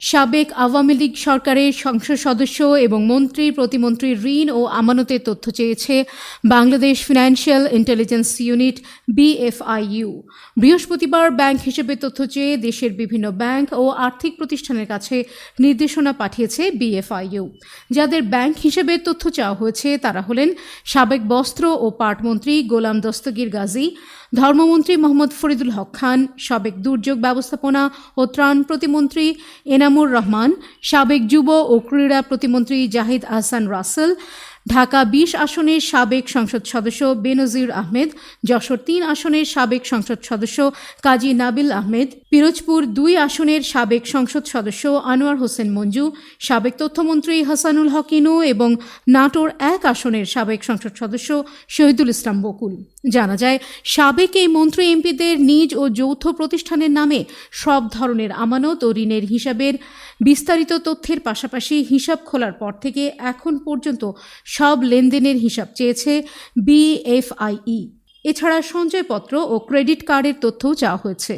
সাবেক আওয়ামী লীগ সরকারের সংসদ সদস্য এবং মন্ত্রী প্রতিমন্ত্রীর ঋণ ও আমানতের তথ্য চেয়েছে Bangladesh financial intelligence unit, BFIU. বৃহস্পতিবার ব্যাংক হিসেবে তথ্য চেয়ে দেশের বিভিন্ন ব্যাংক ও আর্থিক প্রতিষ্ঠানের কাছে নির্দেশনা পাঠিয়েছে বিএফআইইউ। যাদের ব্যাংক হিসেবে তথ্য চাওয়া হয়েছে, তারা হলেন সাবেক বস্ত্র ও পাটমন্ত্রী গোলাম দস্তগীর গাজী, ধর্মমন্ত্রী মোহাম্মদ ফরিদুল হক খান, সাবেক দুর্যোগ ব্যবস্থাপনা ও ত্রাণ প্রতিমন্ত্রী এনামুর রহমান সাবেক যুব ও ক্রীড়া প্রতিমন্ত্রী জাহিদ আহসান রাসেল ঢাকা বিশ আসনের সাবেক সংসদ সদস্য বেনজির আহমেদ, যশোর তিন আসনের সাবেক সংসদ সদস্য কাজী নাবিল আহমেদ, পিরোজপুর দুই আসনের সাবেক সংসদ সদস্য আনোয়ার হোসেন মঞ্জু, সাবেক তথ্যমন্ত্রী হাসানুল হকিনু এবং নাটোর এক আসনের সাবেক সংসদ সদস্য শহীদুল ইসলাম বকুল। জানা যায়, সাবেক এই মন্ত্রী এমপিদের নিজ ও যৌথ প্রতিষ্ঠানের নামে সব ধরনের আমানত ও ঋণের হিসাবের বিস্তারিত তথ্যের পাশাপাশি হিসাব খোলার পর থেকে এখন পর্যন্ত সব লেনদেনের হিসাব চেয়েছে বিএফআইই। এছাড়া সঞ্চয়পত্র ও ক্রেডিট কার্ডের তথ্যও চাওয়া হয়েছে।